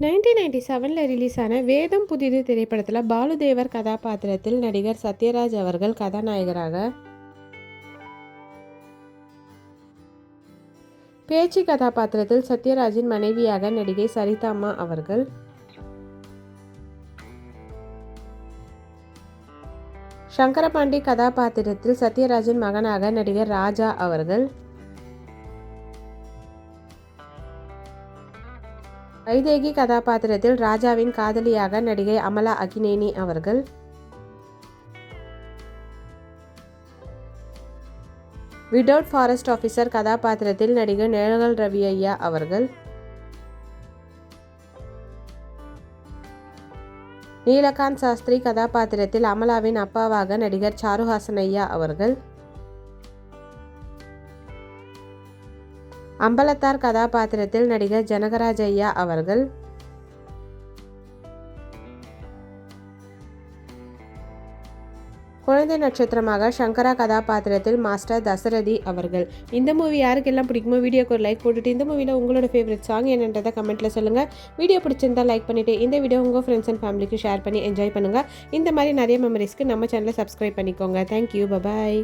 Nineteen ninety செவனில் release ஆன வேதம் புதிது திரைப்படத்தில் பாலுதேவர் கதாபாத்திரத்தில் நடிகர் சத்யராஜ் அவர்கள் கதாநாயகராக பேச்சு கதாபாத்திரத்தில் சத்யராஜின் மனைவியாக நடிகை சரிதாமா அவர்கள். சங்கரபாண்டி கதாபாத்திரத்தில் சத்யராஜின் மகனாக நடிகர் ராஜா அவர்கள். வைதேகி கதாபாத்திரத்தில் ராஜாவின் காதலியாக நடிகை அமலா அகினேனி அவர்கள். விடவுட் ஃபாரஸ்ட் ஆஃபீஸர் கதாபாத்திரத்தில் நடிகர் நிழல்கள் ரவி ஐயா அவர்கள். நீலகாந்த் சாஸ்திரி கதாபாத்திரத்தில் அமலாவின் அப்பாவாக நடிகர் சாருஹாசன் ஐயா அவர்கள். அம்பலத்தார் கதாபாத்திரத்தில் நடிகர் ஜனகராஜ் ஐயா அவர்கள். குழந்தை நட்சத்திரமாக சங்கரா கதாபாத்திரத்தில் மாஸ்டர் தசரதி அவர்கள். இந்த மூவி யாருக்கெல்லாம் பிடிக்குமோ வீடியோக்கு ஒரு லைக் போட்டுட்டு இந்த மூவியில் உங்களோட ஃபேவரட் சாங் என்னன்றதை கமெண்ட்டில் சொல்லுங்கள் வீடியோ பிடிச்சிருந்தா லைக் பண்ணிவிட்டு இந்த வீடியோ உங்கள் ஃப்ரெண்ட்ஸ் அண்ட் ஃபேமிலிக்கு ஷேர் பண்ணி என்ஜாய் பண்ணுங்கள் இந்த மாதிரி நிறைய மெமரிஸ்க்கு நம்ம சேனலை சப்ஸ்கிரைப் பண்ணிக்கோங்க. Thank you bye bye